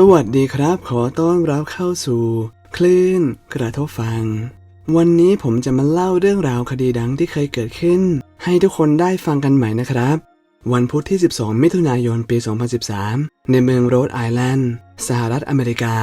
สวัสดีครับ ขอต้อนรับเข้าสู่ คลื่น กระทบฟัง วันนี้ผมจะมาเล่าเรื่องราวคดีดังที่เคยเกิดขึ้น ให้ทุกคนได้ฟังกันใหม่นะครับ วันพุธที่ 12 มิถุนายนปี 2013 ในเมืองโรดไอแลนด์สหรัฐอเมริกา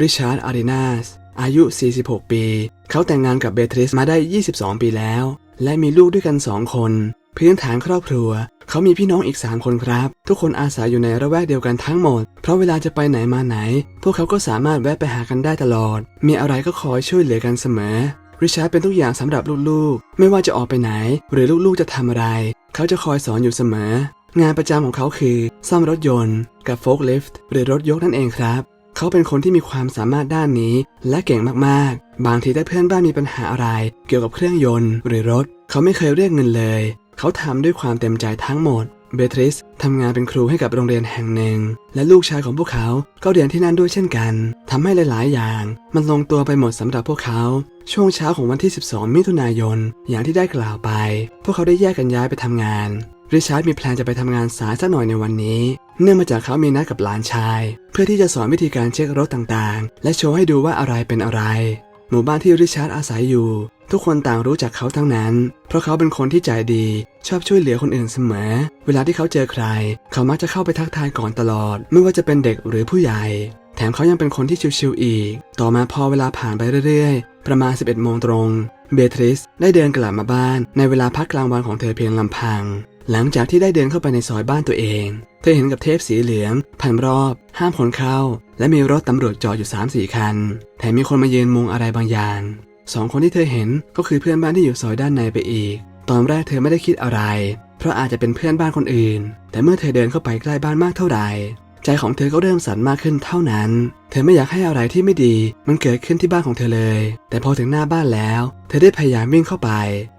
ริชาร์ดอารีนาสอายุ 46 ปี เขาแต่งงานกับเบทริสมาได้ 22 ปีแล้ว และมีลูกด้วยกัน 2 คน พื้นฐานครอบครัว เขามีพี่น้องอีก3คนครับ ทุกคนอาศัยอยู่ในระแวกเดียวกันทั้งหมด เพราะเวลาจะไปไหนมาไหน พวกเขาก็สามารถแวะไปหากันได้ตลอด มีอะไรก็คอยช่วยเหลือกันเสมอ ริชาร์ดเป็นทุกอย่างสำหรับลูกๆ ไม่ว่าจะออกไปไหน หรือลูกๆจะทำอะไร เขาจะคอยสอนอยู่เสมอ งานประจำของเขาคือ ซ่อมรถยนต์ กับโฟล์คลิฟต์หรือรถยกนั่นเองครับ เขาเป็นคนที่มีความสามารถด้านนี้ และเก่งมากๆ บางทีถ้าเพื่อนบ้านมีปัญหาอะไร เกี่ยวกับเครื่องยนต์ หรือรถ เขาไม่เคยเรียกเงินเลย เขาทำด้วยความเต็มใจทั้งหมด เบทริสทำงานเป็นครูให้กับโรงเรียนแห่งหนึ่ง และลูกชายของพวกเขาก็เรียนที่นั่นด้วยเช่นกันทำให้หลาย ๆ อย่าง มันลงตัวไปหมดสำหรับพวกเขา ช่วงเช้าของวันที่ 12 มิถุนายน อย่างที่ได้กล่าวไป พวกเขาได้แยกกันย้ายไปทำงานริชาร์ดมีแพลนจะไปทำงานสายสักหน่อยในวันนี้ เนื่องมาจากเขามีนัดกับหลานชาย เพื่อที่จะสอนวิธีการเช็ครถต่าง ๆ และโชว์ให้ดูว่าอะไรเป็นอะไร หมู่บ้านที่ริชาร์ดอาศัยอยู่ ทุกคนต่างรู้จักเขาทั้งนั้น เพราะเขาเป็นคนที่ใจดี ชอบช่วยเหลือคนอื่นเสมอ เวลาที่เขาเจอใคร เขามักจะเข้าไปทักทายก่อนตลอด ไม่ว่าจะเป็นเด็กหรือผู้ใหญ่ แถมเขายังเป็นคนที่ชิวๆอีก ต่อมาพอเวลาผ่านไปเรื่อยๆ ประมาณ 11โมงตรง เบทริสได้เดินกลับมาบ้านในเวลาพักกลางวันของเธอเพียงลำพัง หลังจากที่ได้เดินเข้าไปในซอยบ้านตัวเอง เธอเห็นกับเทปสีเหลือง พันรอบ ห้ามคนเข้า และมีรถตำรวจจอดอยู่3-4คัน แถมมีคนมายืนมุงอะไรบางอย่างสองคนที่เธอเห็นก็คือเพื่อนบ้านที่อยู่ซอยด้านในไปอีก ตอนแรกเธอไม่ได้คิดอะไร เพราะอาจจะเป็นเพื่อนบ้านคนอื่น แต่เมื่อเธอเดินเข้าไปใกล้บ้านมากเท่าไหร่ ใจของเธอก็เริ่มสั่นมากขึ้นเท่านั้น เธอไม่อยากให้อะไรที่ไม่ดี มันเกิดขึ้นที่บ้านของเธอเลย แต่พอถึงหน้าบ้านแล้ว เธอได้พยายามวิ่งเข้าไป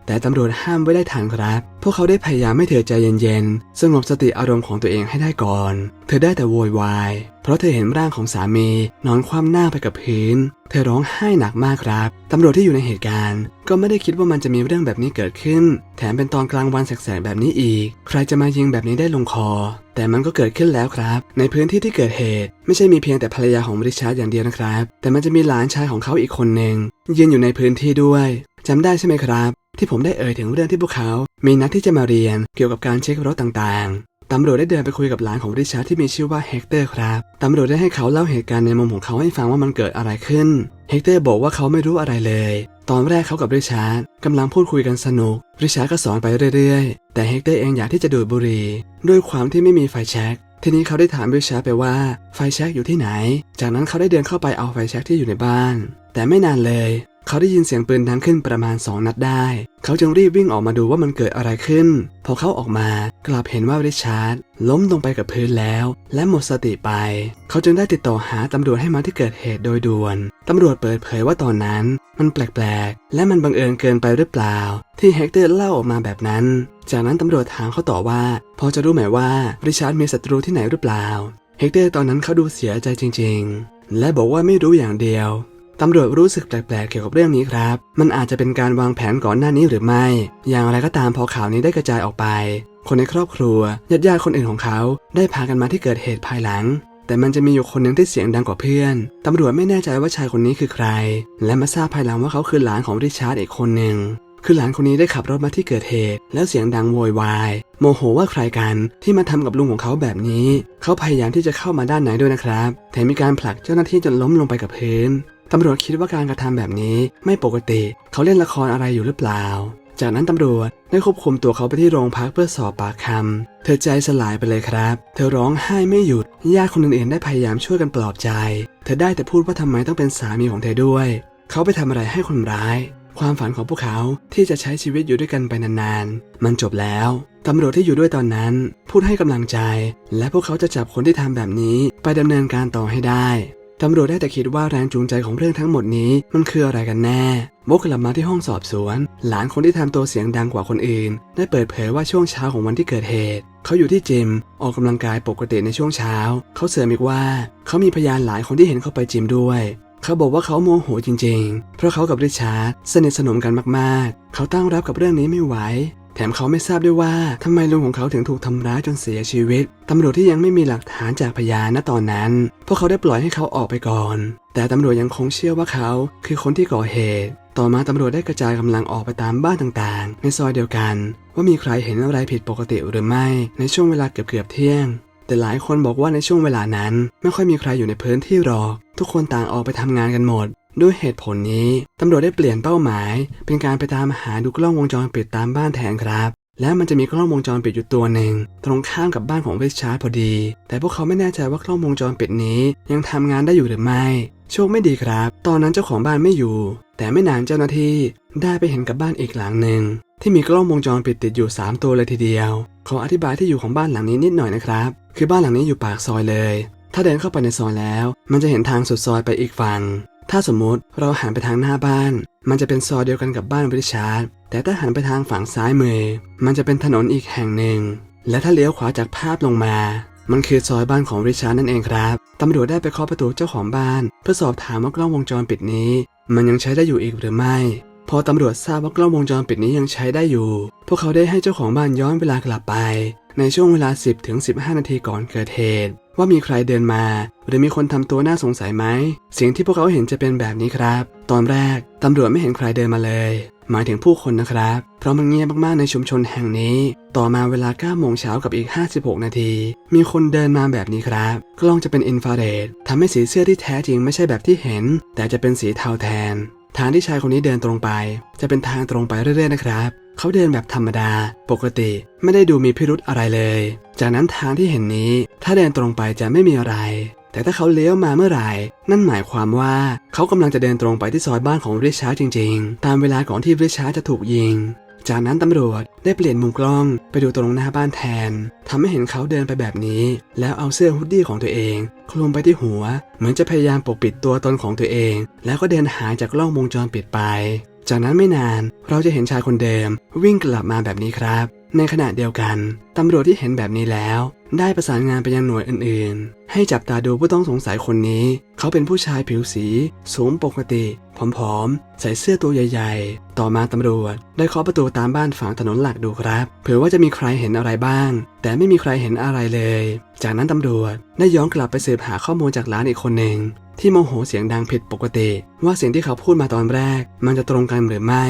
แต่ตำรวจห้ามไว้ได้ทันครับ พวกเขาได้พยายามให้เธอใจเย็นๆ สงบสติอารมณ์ของตัวเองให้ได้ก่อน เธอได้แต่โวยวาย เพราะเธอเห็นร่างของสามี นอนคว่ำหน้าไปกับพื้น เธอร้องไห้หนักมากครับ ตำรวจที่อยู่ในเหตุการณ์ ก็ไม่ได้คิดว่ามันจะมีเรื่องแบบนี้เกิดขึ้น แถมเป็นตอนกลางวันแสกๆแบบนี้อีก ใครจะมายิงแบบนี้ได้ลงคอ แต่มันก็เกิดขึ้นแล้วครับ ในพื้นที่ที่เกิดเหตุ ไม่ใช่มีเพียงแต่ภรรยาของริชาร์ดอย่างเดียวนะครับ แต่มันจะมีหลานชายของเขาอีกคนหนึ่งยืนอยู่ในพื้นที่ด้วยจำได้ใช่ไหมครับที่ผมได้เอ่ยถึงเรื่องที่พวกเขา มีนัดที่จะมาเรียนเกี่ยวกับการเช็ครถต่างๆ ตำรวจได้เดินไปคุยกับหลานของริชาร์ดที่มีชื่อว่าเฮกเตอร์ครับตำรวจได้ให้เขาเล่าเหตุการณ์ในมุมของเขาให้ฟังว่ามันเกิดอะไรขึ้น เฮกเตอร์บอกว่าเขาไม่รู้อะไรเลย ตอนแรกเขากับริชาร์ดกำลังพูดคุยกันสนุก ริชาร์ดก็สอนไปเรื่อย ๆ แต่เฮกเตอร์เองอยากที่จะดูดบุหรี่ด้วยความที่ไม่มีไฟแช็กทีนี้เขาได้ถามริชาร์ดไปว่าไฟแช็กอยู่ที่ไหน จากนั้นเขาได้เดินเข้าไปเอาไฟแช็กที่อยู่ในบ้าน แต่ไม่นานเลย เขาได้ยินเสียงปืนดังขึ้นประมาณ2นัดได้ เขาจึงรีบวิ่งออกมาดูว่ามันเกิดอะไรขึ้น พอเขาออกมากลับเห็นว่าริชาร์ดล้มลงไปกับพื้นแล้ว และหมดสติไป เขาจึงได้ติดต่อหาตำรวจให้มาที่เกิดเหตุโดยด่วน ตำรวจเปิดเผยว่าตอนนั้น มันแปลกๆ และมันบังเอิญเกินไปหรือเปล่า ที่เฮกเตอร์เล่าออกมาแบบนั้น จากนั้นตำรวจถามเขาต่อว่า พอจะรู้ไหมว่าริชาร์ดมีศัตรูที่ไหนหรือเปล่า เฮกเตอร์ตอนนั้นเขาดูเสียใจจริง ๆ และบอกว่าไม่รู้อย่างเดียว ตำรวจรู้สึกแปลกๆเกี่ยวกับเรื่องนี้ครับ มันอาจจะเป็นการวางแผนก่อนหน้านี้หรือไม่ อย่างไรก็ตามพอข่าวนี้ได้กระจายออกไป คนในครอบครัวญาติญาติคนอื่นของเขา ได้พากันมาที่เกิดเหตุภายหลัง แต่มันจะมีอยู่คนหนึ่งที่เสียงดังกว่าเพื่อน ตำรวจไม่แน่ใจว่าชายคนนี้คือใคร และมาทราบภายหลังว่าเขาคือหลานของริชาร์ดอีกคนหนึ่งคือหลานคนนี้ได้ขับรถมาที่เกิดเหตุ แล้วเสียงดังโวยวาย โมโหว่าใครกันที่มาทำกับลุงของเขาแบบนี้ เขาพยายามที่จะเข้ามาด้านในด้วยนะครับแถมมีการผลักเจ้าหน้าที่จนล้มลงไปกับพื้น ตำรวจคิดว่าการกระทำแบบนี้ไม่ปกติ เขาเล่นละครอะไรอยู่หรือเปล่า จากนั้นตำรวจได้ควบคุมตัวเขาไปที่โรงพักเพื่อสอบปากคำ เธอใจสลายไปเลยครับ เธอร้องไห้ไม่หยุด ญาติคนอื่นๆได้พยายามช่วยกันปลอบใจ เธอได้แต่พูดว่าทำไมต้องเป็นสามีของเธอด้วย เขาไปทำอะไรให้คนร้าย ความฝันของพวกเขาที่จะใช้ชีวิตอยู่ด้วยกันไปนานๆ มันจบแล้วตำรวจที่อยู่ด้วยตอนนั้น พูดให้กำลังใจ และพวกเขาจะจับคนที่ทำแบบนี้ไปดำเนินการต่อให้ได้ ตำรวจได้แต่คิดว่าแรงจูงใจของเรื่องทั้งหมดนี้มันคืออะไรกันแน่วกกลับมาที่ห้องสอบสวน หลานคนที่ทำตัวเสียงดังกว่าคนอื่น ได้เปิดเผยว่าช่วงเช้าของวันที่เกิดเหตุ เขาอยู่ที่จิม ออกกำลังกายปกติในช่วงเช้า เขาเสริมอีกว่า เขามีพยานหลายคนที่เห็นเขาไปจิมด้วย เขาบอกว่าเขาโมโหจริง ๆ เพราะเขากับริชาร์ดสนิทสนมกันมากๆ เขาตั้งรับกับเรื่องนี้ไม่ไหว แถมเขาไม่ทราบด้วยว่าทำไมลุงของเขาถึงถูกทำร้ายจนเสียชีวิตตำรวจที่ยังไม่มีหลักฐานจากพยานณตอนนั้น พวกเขาได้ปล่อยให้เขาออกไปก่อน แต่ตำรวจยังคงเชื่อว่าเขาคือคนที่ก่อเหตุ ต่อมาตำรวจได้กระจายกำลังออกไปตามบ้านต่างๆ ในซอยเดียวกัน ว่ามีใครเห็นอะไรผิดปกติหรือไม่ในช่วงเวลาเกือบๆเที่ยง แต่หลายคนบอกว่าในช่วงเวลานั้น ไม่ค่อยมีใครอยู่ในพื้นที่หรอก ทุกคนต่างออกไปทำงานกันหมด ด้วยเหตุผลนี้ตำรวจได้เปลี่ยนเป้าหมาย เป็นการไปตามหาดูกล้องวงจรปิดตามบ้านแทนครับและมันจะมีกล้องวงจรปิดอยู่ตัวหนึ่งตรงข้ามกับบ้านของริชาร์ดพอดี แต่พวกเขาไม่แน่ใจว่ากล้องวงจรปิดนี้ยังทำงานได้อยู่หรือไม่ โชคไม่ดีครับ ตอนนั้นเจ้าของบ้านไม่อยู่ แต่ไม่นานเจ้าหน้าที่ได้ไปเห็นกับบ้านอีกหลังหนึ่งที่มีกล้องวงจรปิดติดอยู่ 3 ตัวเลยทีเดียว ขออธิบายที่อยู่ของบ้านหลังนี้นิดหน่อยนะครับ คือบ้านหลังนี้อยู่ปากซอยเลย ถ้าเดินเข้าไปในซอยแล้ว มันจะเห็นทางสุดซอยไปอีกฝั่ง ถ้าสมมติเราหันไปทางหน้าบ้าน มันจะเป็นซอยเดียวกันกับบ้านริชาร์ดแต่ถ้าหันไปทางฝั่งซ้ายมือ มันจะเป็นถนนอีกแห่งหนึ่ง และถ้าเลี้ยวขวาจากภาพลงมา มันคือซอยบ้านของริชาร์ดนั่นเองครับตำรวจได้ไปเคาะประตูเจ้าของบ้าน เพื่อสอบถามว่ากล้องวงจรปิดนี้ มันยังใช้ได้อยู่อีกหรือไม่ พอตำรวจทราบว่ากล้องวงจรปิดนี้ยังใช้ได้อยู่ พวกเขาได้ให้เจ้าของบ้านย้อนเวลากลับไป ในช่วงเวลา 10ถึง15 นาทีก่อนเกิดเหตุ ว่ามีใครเดินมา หรือมีคนทำตัวน่าสงสัยไหมสิ่งที่พวกเขาเห็นจะเป็นแบบนี้ครับ ตอนแรกตำรวจไม่เห็นใครเดินมาเลย หมายถึงผู้คนนะครับ เพราะมันเงียบมากๆในชุมชนแห่งนี้ ต่อมาเวลา9โมงเช้ากับอีก 56 นาที มีคนเดินมาแบบนี้ครับ กล้องจะเป็นอินฟราเรดทำให้สีเสื้อที่แท้จริงไม่ใช่แบบที่เห็น แต่จะเป็นสีเทาแทน ทางที่ชายคนนี้เดินตรงไป จะเป็นทางตรงไปเรื่อยๆนะครับ เขาเดินแบบธรรมดา ปกติไม่ได้ดูมีพิรุธอะไรเลย จากนั้นทางที่เห็นนี้ ถ้าเดินตรงไปจะไม่มีอะไร แต่ถ้าเขาเลี้ยวมาเมื่อไหร่ นั่นหมายความว่าเขากำลังจะเดินตรงไปที่ซอยบ้านของริชาร์ดจริง ๆ ตามเวลาก่อนที่ริชาร์ดจะถูกยิง จากนั้นตำรวจได้เปลี่ยนมุมกล้องไปดูตรงหน้าบ้านแทนทำให้เห็นเขาเดินไปแบบนี้ แล้วเอาเสื้อฮุดดี้ของตัวเองคลุมไปที่หัว เหมือนจะพยายามปกปิดตัวตนของตัวเอง แล้วก็เดินหายจากกล้องวงจรปิดไป จากนั้นไม่นานเราจะเห็นชายคนเดิมวิ่งกลับมาแบบนี้ครับ ในขณะเดียวกัน ตำรวจที่เห็นแบบนี้แล้ว ได้ประสานงานไปยังหน่วยอื่นๆ ให้จับตาดูผู้ต้องสงสัยคนนี้ เขาเป็นผู้ชายผิวสี สูงปกติผอมๆ ใส่เสื้อตัวใหญ่ๆ ต่อมาตำรวจ ได้เคาะประตูตามบ้านฝั่งถนนหลักดูครับ เผื่อว่าจะมีใครเห็นอะไรบ้าง แต่ไม่มีใครเห็นอะไรเลย จากนั้นตำรวจได้ย้อนกลับไปสืบหาข้อมูลจากร้านอีกคนหนึ่งที่โมโหเสียงดังผิดปกติ ว่าเสียงที่เขาพูดมาตอนแรก มันจะตรงกันหรือไม่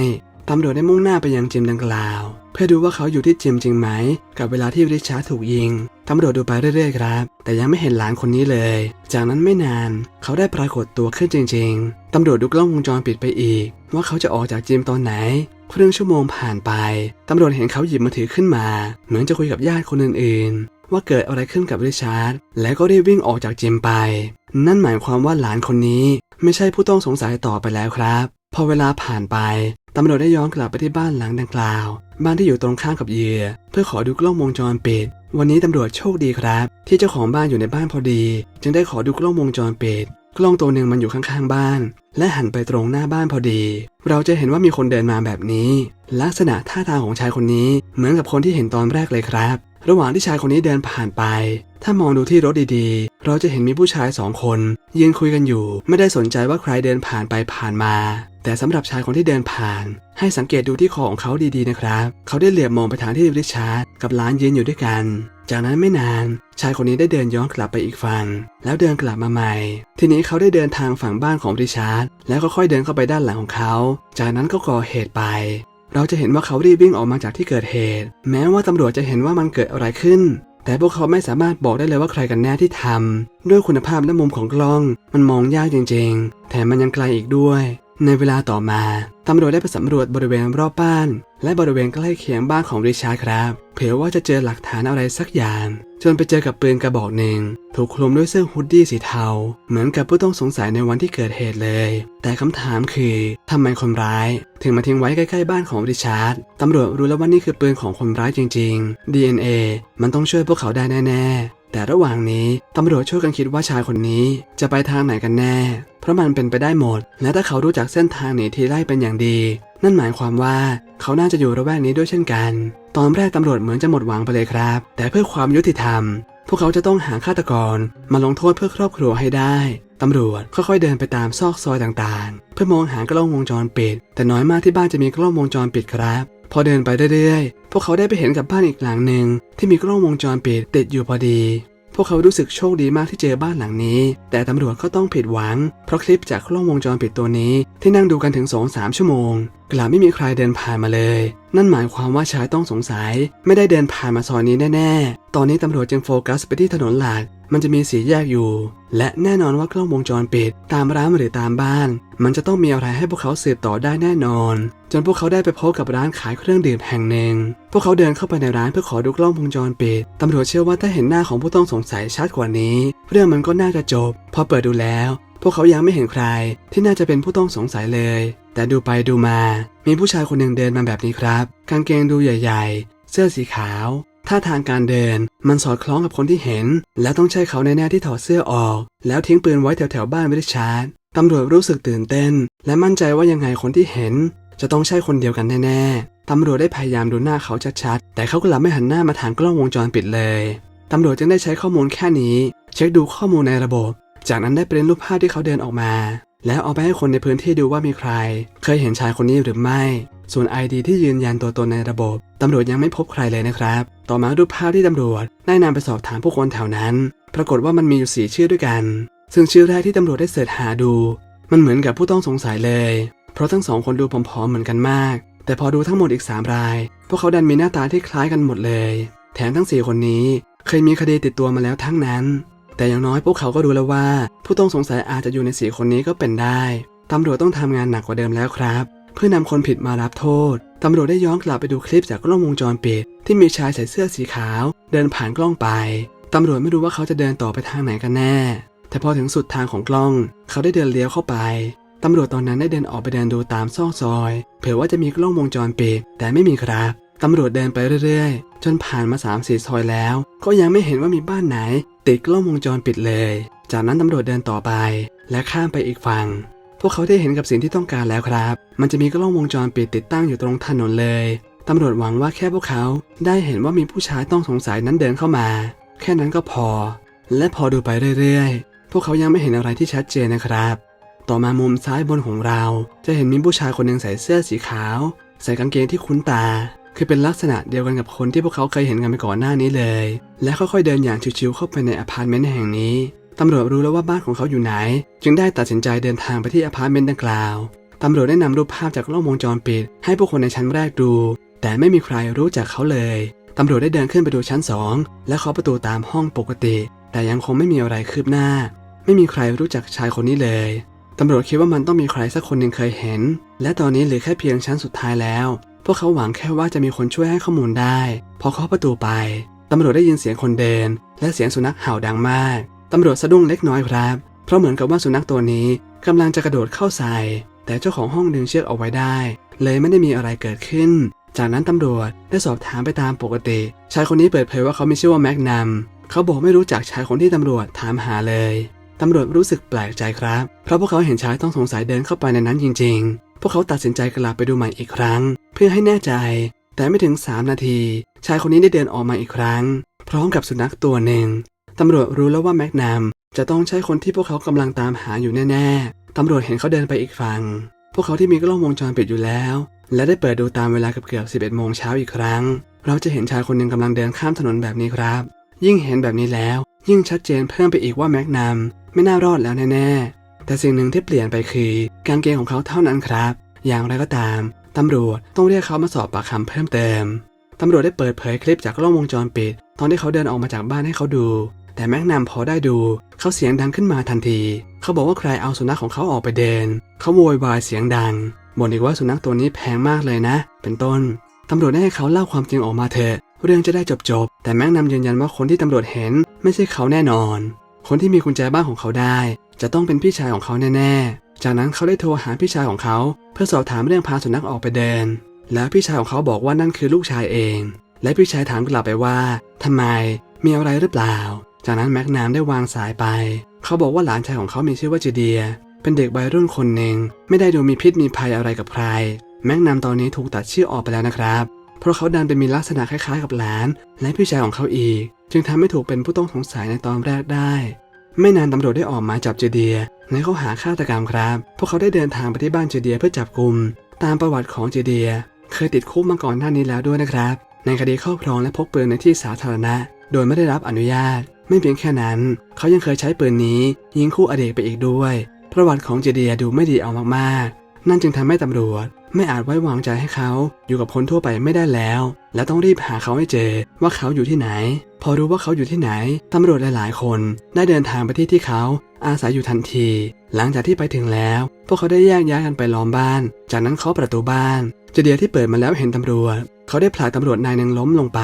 ตำรวจได้มุ่งหน้าไปยังจิมดังกล่าว เพื่อดูว่าเขาอยู่ที่จิมจริงไหม กับเวลาที่ริชาร์ดถูกยิงตำรวจดูไปเรื่อยๆครับ แต่ยังไม่เห็นหลานคนนี้เลย จากนั้นไม่นานเขาได้ปรากฏตัวขึ้นจริง ๆตำรวจดูกล้องวงจรปิดไปอีก ว่าเขาจะออกจากจิมตอนไหนครึ่งชั่วโมงผ่านไปตำรวจเห็นเขาหยิบมือถือขึ้นมา เหมือนจะคุยกับญาติคนอื่นๆ ว่าเกิดอะไรขึ้นกับริชาร์ดแล้วก็รีบวิ่งออกจากจิมไป นั่นหมายความว่าหลานคนนี้ไม่ใช่ผู้ต้องสงสัยต่อไปแล้วครับ พอเวลาผ่านไป ตำรวจได้ย้อนกลับไปที่บ้านหลังดังกล่าว บ้านที่อยู่ตรงข้ามกับเหยื่อเพื่อขอดูกล้องวงจรปิด วันนี้ตำรวจโชคดีครับ ที่เจ้าของบ้านอยู่ในบ้านพอดี จึงได้ขอดูกล้องวงจรปิดกล้องตัวหนึ่งมันอยู่ข้างๆบ้าน และหันไปตรงหน้าบ้านพอดี เราจะเห็นว่ามีคนเดินมาแบบนี้ ลักษณะท่าทางของชายคนนี้เหมือนกับคนที่เห็นตอนแรกเลยครับ ระหว่างที่ชายคนนี้เดินผ่านไป ถ้ามองดูที่รถดีๆ เราจะเห็นมีผู้ชายสองคนยืนคุยกันอยู่ ไม่ได้สนใจว่าใครเดินผ่านไปผ่านมา แต่สำหรับชายคนที่เดินผ่าน ให้สังเกตดูที่คอของเขาดีๆนะครับ เขาได้เหลือบมองไปทางที่ริชาร์ดกับหลานยืนอยู่ด้วยกัน จากนั้นไม่นาน ชายคนนี้ได้เดินย้อนกลับไปอีกฝั่งแล้วเดินกลับมาใหม่ ทีนี้เขาได้เดินทางฝั่งบ้านของริชาร์ดแล้วก็ค่อยเดินเข้าไปด้านหลังของเขา จากนั้นก็ก่อเหตุไปเราจะเห็นว่าเขารีบวิ่งออกมาจากที่เกิดเหตุ แม้ว่าตำรวจจะเห็นว่ามันเกิดอะไรขึ้น แต่พวกเขาไม่สามารถบอกได้เลยว่าใครกันแน่ที่ทำด้วยคุณภาพและมุมของกล้อง มันมองยากจริงๆ แถมมันยังไกลอีกด้วย ในเวลาต่อมาตำรวจได้ไปสำรวจบริเวณรอบบ้าน และบริเวณใกล้เคียงบ้านของริชาร์ดครับ เผื่อว่าจะเจอหลักฐานอะไรสักอย่าง จนไปเจอกับปืนกระบอกหนึ่ง ถูกคลุมด้วยเสื้อฮูดดี้สีเทา เหมือนกับผู้ต้องสงสัยในวันที่เกิดเหตุเลย แต่คำถามคือทำไมคนร้าย ถึงมาทิ้งไว้ใกล้ๆบ้านของริชาร์ดตำรวจรู้แล้วว่านี่คือปืนของคนร้ายจริง ๆ DNA มันต้องช่วยพวกเขาได้แน่ๆแต่ระหว่างนี้ตำรวจช่วยกันคิดว่าชายคนนี้จะไปทางไหนกันแน่ เพราะมันเป็นไปได้หมด และถ้าเขารู้จักเส้นทางหนีทีไล่เป็นอย่างดี นั่นหมายความว่าเขาน่าจะอยู่ระแวกนี้ด้วยเช่นกัน ตอนแรกตำรวจเหมือนจะหมดหวังไปเลยครับ แต่เพื่อความยุติธรรม พวกเขาจะต้องหาฆาตกรมาลงโทษเพื่อครอบครัวให้ได้ตำรวจค่อยๆเดินไปตามซอกซอยต่างๆ เพื่อมองหากล้องวงจรปิด แต่น้อยมากที่บ้านจะมีกล้องวงจรปิดครับ พอเดินไปเรื่อยๆ พวกเขาได้ไปเห็นกับบ้านอีกหลังหนึ่งที่มีกล้องวงจรปิดติดอยู่พอดี พวกเขารู้สึกโชคดีมากที่เจอบ้านหลังนี้ แต่ตำรวจก็ต้องผิดหวัง เพราะคลิปจากกล้องวงจรปิดตัวนี้ ที่นั่งดูกันถึง2-3ชั่วโมง กลับไม่มีใครเดินผ่านมาเลย นั่นหมายความว่าชายต้องสงสัย ไม่ได้เดินผ่านมาซอยนี้แน่ ๆ ตอนนี้ตำรวจจึงโฟกัสไปที่ถนนหลัก มันจะมีสีแยกอยู่ และแน่นอนว่ากล้องวงจรปิด ตามร้านหรือตามบ้าน มันจะต้องมีอะไรให้พวกเขาสืบต่อได้แน่นอน จนพวกเขาได้ไปพบกับร้านขายเครื่องดื่มแห่งหนึ่ง พวกเขาเดินเข้าไปในร้านเพื่อขอดูกล้องวงจรปิดตำรวจเชื่อว่าถ้าเห็นหน้าของผู้ต้องสงสัยชัดกว่านี้ เรื่องมันก็น่าจะจบ พอเปิดดูแล้ว พวกเขายังไม่เห็นใคร ที่น่าจะเป็นผู้ต้องสงสัยเลย แต่ดูไปดูมา มีผู้ชายคนหนึ่งเดินมาแบบนี้ครับ กางเกงดูใหญ่ ๆ เสื้อสีขาว ท่าทางการเดิน มันสอดคล้องกับคนที่เห็น และต้องใช่เขาแน่ๆที่ถอดเสื้อออก แล้วทิ้งปืนไว้แถวๆบ้านไม่ได้ชาร์จตำรวจรู้สึกตื่นเต้น และมั่นใจว่ายังไงคนที่เห็น จะต้องใช่คนเดียวกันแน่ๆตำรวจได้พยายามดูหน้าเขาชัดๆแต่เขากลับไม่หันหน้ามาทางกล้องวงจรปิดเลยตำรวจจึงได้ใช้ข้อมูลแค่นี้ เช็คดูข้อมูลในระบบ จากนั้นได้เปริ้นรูปภาพที่เขาเดินออกมา แล้วเอาไปให้คนในพื้นที่ดูว่ามีใคร เคยเห็นชายคนนี้หรือไม่ ส่วน ID ที่ยืนยันตัวตนในระบบตำรวจยังไม่พบใครเลยนะครับ ต่อมารูปภาพที่ตำรวจได้นำไปสอบถามผู้คนแถวนั้น ปรากฏว่ามันมีอยู่สี่ชื่อด้วยกัน ซึ่งชื่อแรกที่ตำรวจได้เสิร์ชหาดู มันเหมือนกับผู้ต้องสงสัยเลย เพราะทั้งสองคนดูผอมๆเหมือนกันมาก แต่พอดูทั้งหมดอีก 3 ราย พวกเขาดันมีหน้าตาที่คล้ายกันหมดเลย แถมทั้ง 4 คนนี้เคยมีคดีติดตัวมาแล้วทั้งนั้น แต่อย่างน้อยพวกเขาก็รู้แล้วว่า ผู้ต้องสงสัยอาจจะอยู่ในสีคนนี้ก็เป็นได้ตำรวจต้องทำงานหนักกว่าเดิมแล้วครับ เพื่อนำคนผิดมารับโทษตำรวจได้ย้อนกลับไปดูคลิปจากกล้องวงจรปิด ที่มีชายใส่เสื้อสีขาว เดินผ่านกล้องไปตำรวจไม่รู้ว่าเขาจะเดินต่อไปทางไหนกันแน่ แต่พอถึงสุดทางของกล้อง เขาได้เดินเลี้ยวเข้าไปตำรวจตอนนั้นได้เดินออกไปเดินดูตามซอกซอย เผื่อว่าจะมีกล้องวงจรปิดแต่ไม่มีครับตำรวจเดินไปเรื่อยๆ จนผ่านมา3ามสี่ซอยแล้ว ก็ยังไม่เห็นว่ามีบ้านไหน ติดกล้องวงจรปิดเลย จากนั้นตำรวจเดินต่อไป และข้ามไปอีกฝั่ง พวกเขาได้เห็นกับสิ่งที่ต้องการแล้วครับ มันจะมีกล้องวงจรปิดติดตั้งอยู่ตรงถนนเลย ตำรวจหวังว่าแค่พวกเขาได้เห็นว่ามีผู้ชายต้องสงสัยนั้นเดินเข้ามา แค่นั้นก็พอ และพอดูไปเรื่อยๆ พวกเขายังไม่เห็นอะไรที่ชัดเจนนะครับ ต่อมามุมซ้ายบนของเรา จะเห็นมีผู้ชายคนหนึ่งใส่เสื้อสีขาว ใส่กางเกงที่คุ้นตา คือเป็นลักษณะเดียวกันกับคนที่พวกเขาเคยเห็นกันไปก่อนหน้านี้เลย และค่อยๆเดินอย่างชิวๆเข้าไปในอพาร์ตเมนต์แห่งนี้ ตำรวจรู้แล้วว่าบ้านของเขาอยู่ไหน จึงได้ตัดสินใจเดินทางไปที่อพาร์ตเมนต์ดังกล่าว ตำรวจได้นำรูปภาพจากกล้องวงจรปิด ให้ผู้คนในชั้นแรกดู แต่ไม่มีใครรู้จักเขาเลย ตำรวจได้เดินขึ้นไปดูชั้นสองและเคาะประตูตามห้องปกติ แต่ยังคงไม่มีอะไรคืบหน้า ไม่มีใครรู้จักชายคนนี้เลย ตำรวจคิดว่ามันต้องมีใครสักคนหนึ่งเคยเห็น และตอนนี้เหลือแค่เพียงชั้นสุดท้ายแล้ว พวกเขาหวังแค่ว่าจะมีคนช่วยให้ข้อมูลได้ พอเคาะประตูไป ตำรวจได้ยินเสียงคนเดิน และเสียงสุนัขเห่าดังมาก ตำรวจสะดุ้งเล็กน้อยครับ เพราะเหมือนกับว่าสุนัขตัวนี้กำลังจะกระโดดเข้าใส่ แต่เจ้าของห้องดึงเชือกเอาไว้ได้ เลยไม่ได้มีอะไรเกิดขึ้น จากนั้นตำรวจได้สอบถามไปตามปกติ ชายคนนี้เปิดเผยว่าเขามีชื่อว่าแม็กนัมเขาบอกไม่รู้จักชายคนที่ตำรวจถามหาเลยตำรวจรู้สึกแปลกใจครับ เพราะพวกเขาเห็นชายต้องสงสัยเดินเข้าไปในนั้นจริง ๆ พวกเขาตัดสินใจกลับไปดูใหม่อีกครั้ง เพื่อให้แน่ใจ แต่ไม่ถึง 3 นาที ชายคนนี้ได้เดินออกมาอีกครั้ง พร้อมกับสุนัขตัวหนึ่ง ตำรวจรู้แล้วว่าแม็กนัมจะต้องใช่คนที่พวกเขากำลังตามหาอยู่แน่ๆ ตำรวจเห็นเขาเดินไปอีกฝั่ง พวกเขาที่มีกล้องวงจรปิดอยู่แล้ว และได้เปิดดูตามเวลาเกือบๆ11โมงเช้าอีกครั้ง เราจะเห็นชายคนหนึ่งกำลังเดินข้ามถนนแบบนี้ครับ ยิ่งเห็นแบบนี้แล้ว ยิ่งชัดเจนเพิ่มไปอีกว่าแม็กนัมไม่น่ารอดแล้วแน่ๆ แต่สิ่งหนึ่งที่เปลี่ยนไปคือกางเกงของเขาเท่านั้นครับ อย่างไรก็ตาม ตำรวจต้องเรียกเขามาสอบปากคำเพิ่มเติม ตำรวจได้เปิดเผยคลิปจากกล้องวงจรปิด ตอนที่เขาเดินออกมาจากบ้านให้เขาดู แต่แม็กนัมพอได้ดู เขาเสียงดังขึ้นมาทันที เขาบอกว่าใครเอาสุนัขของเขาออกไปเดิน เขาโวยวายเสียงดังบ่นอีกว่าสุนัขตัวนี้แพงมากเลยนะ เป็นต้นตำรวจได้ให้เขาเล่าความจริงออกมาเถอะเรื่องจะได้จบๆแต่แม็กนัมยืนยันว่าคนที่ตำรวจเห็นไม่ใช่เขาแน่นอน คนที่มีกุญแจบ้านของเขาได้ จะต้องเป็นพี่ชายของเขาแน่ๆ จากนั้นเขาได้โทรหาพี่ชายของเขา เพื่อสอบถามเรื่องพาสุนัขออกไปเดิน แล้วพี่ชายของเขาบอกว่านั่นคือลูกชายเอง และพี่ชายถามกลับไปว่าทำไมมีอะไรหรือเปล่า จากนั้นแม็กนัมได้วางสายไป เขาบอกว่าหลานชายของเขามีชื่อว่าเจเดีย เป็นเด็กวัยรุ่นคนหนึ่งไม่ได้ดูมีพิษมีภัยอะไรกับใคร แม็กนัมตอนนี้ถูกตัดชื่อออกไปแล้วนะครับ เพราะเขาดันไปมีลักษณะคล้ายๆกับหลาน และพี่ชายของเขาอีก จึงทำให้ถูกเป็นผู้ต้องสงสัยในตอนแรกได้ ไม่นานตำรวจได้ออกหมายจับเจเดียในข้อหาฆาตกรรมครับ พวกเขาได้เดินทางไปที่บ้านเจเดียเพื่อจับกลุ่มตามประวัติของเจเดีย เคยติดคุกมาก่อนหน้านี้แล้วด้วยนะครับ ในคดีครอบครองและพกปืนในที่สาธารณะ โดยไม่ได้รับอนุญาต ไม่เพียงแค่นั้น เขายังเคยใช้ปืนนี้ ยิงคู่อดีตไปอีกด้วย ประวัติของเจเดียดูไม่ดีเอามากๆ นั่นจึงทำให้ตำรวจ ไม่อาจไว้วางใจให้เขาอยู่กับคนทั่วไปไม่ได้แล้ว และต้องรีบหาเขาให้เจอว่าเขาอยู่ที่ไหน พอรู้ว่าเขาอยู่ที่ไหนตำรวจหลายๆ คนได้เดินทางไปที่ที่เขาอาศัยอยู่ทันที หลังจากที่ไปถึงแล้ว พวกเขาได้แยกย้ายกันไปล้อมบ้าน จากนั้นเคาะประตูบ้านเจเดียที่เปิดมาแล้วเห็นตำรวจ เขาได้ผลักตำรวจนายหนึ่งล้มลงไป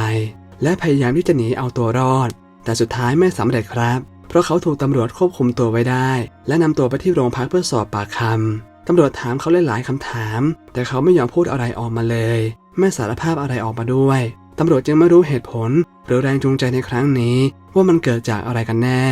และพยายามที่จะหนีเอาตัวรอด แต่สุดท้ายไม่สำเร็จครับ เพราะเขาถูกตำรวจควบคุมตัวไว้ได้ และนำตัวไปที่โรงพักเพื่อสอบปากคำตำรวจถามเขาหลายๆคำถาม แต่เขาไม่ยอมพูดอะไรออกมาเลย ไม่สารภาพอะไรออกมาด้วยตำรวจจึงไม่รู้เหตุผล หรือแรงจูงใจในครั้งนี้ ว่ามันเกิดจากอะไรกันแน่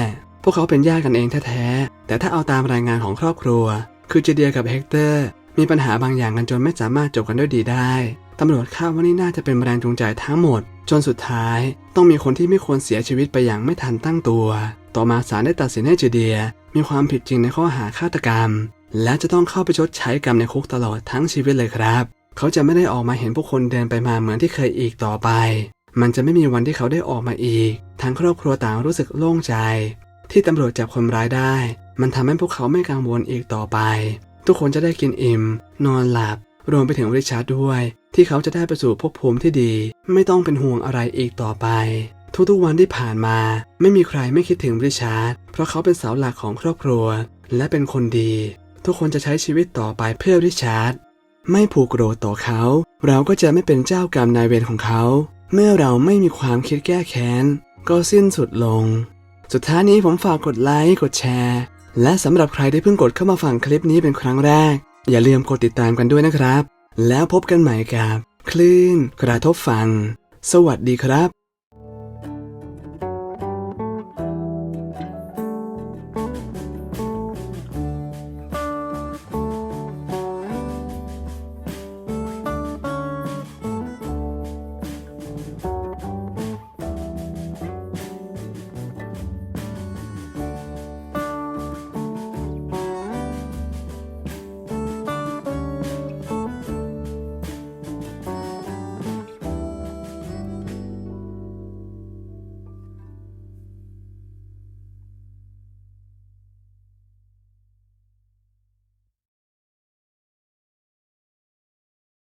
พวกเขาเป็นญาติกันเองแท้ๆ แต่ถ้าเอาตามรายงานของครอบครัว คือเจเดียกับเฮกเตอร์ มีปัญหาบางอย่างกันจนไม่สามารถจบกันด้วยดีได้ ตำรวจคาดว่านี่น่าจะเป็นแรงจูงใจทั้งหมด จนสุดท้ายต้องมีคนที่ไม่ควรเสียชีวิตไปอย่างไม่ทันตั้งตัว ต่อมาศาลได้ตัดสินให้เจเดียมีความผิดจริงในข้อหาฆาตกรรม และจะต้องเข้าไปชดใช้กรรมในคุกตลอดทั้งชีวิตเลยครับ เขาจะไม่ได้ออกมาเห็นผู้คนเดินไปมาเหมือนที่เคยอีกต่อไป มันจะไม่มีวันที่เขาได้ออกมาอีก ทั้งครอบครัวต่างรู้สึกโล่งใจ ที่ตำรวจจับคนร้ายได้ มันทำให้พวกเขาไม่กังวลอีกต่อไป ทุกคนจะได้กินอิ่ม นอนหลับ รวมไปถึงริชาร์ดด้วย ที่เขาจะได้ไปสู่ภพภูมิที่ดี ไม่ต้องเป็นห่วงอะไรอีกต่อไป ทุกๆวันที่ผ่านมา ไม่มีใครไม่คิดถึงริชาร์ดเพราะเขาเป็นเสาหลักของครอบครัว และเป็นคนดี ทุกคนจะใช้ชีวิตต่อไปเพื่อริชาร์ดไม่ผูกโกรธต่อเขา เราก็จะไม่เป็นเจ้ากรรมนายเวรของเขา เมื่อเราไม่มีความคิดแก้แค้น ก็สิ้นสุดลง สุดท้ายนี้ผมฝากกดไลค์กดแชร์ และสำหรับใครที่เพิ่งกดเข้ามาฟังคลิปนี้เป็นครั้งแรก อย่าลืมกดติดตามกันด้วยนะครับ แล้วพบกันใหม่กับ คลื่นกระทบฟัง สวัสดีครับ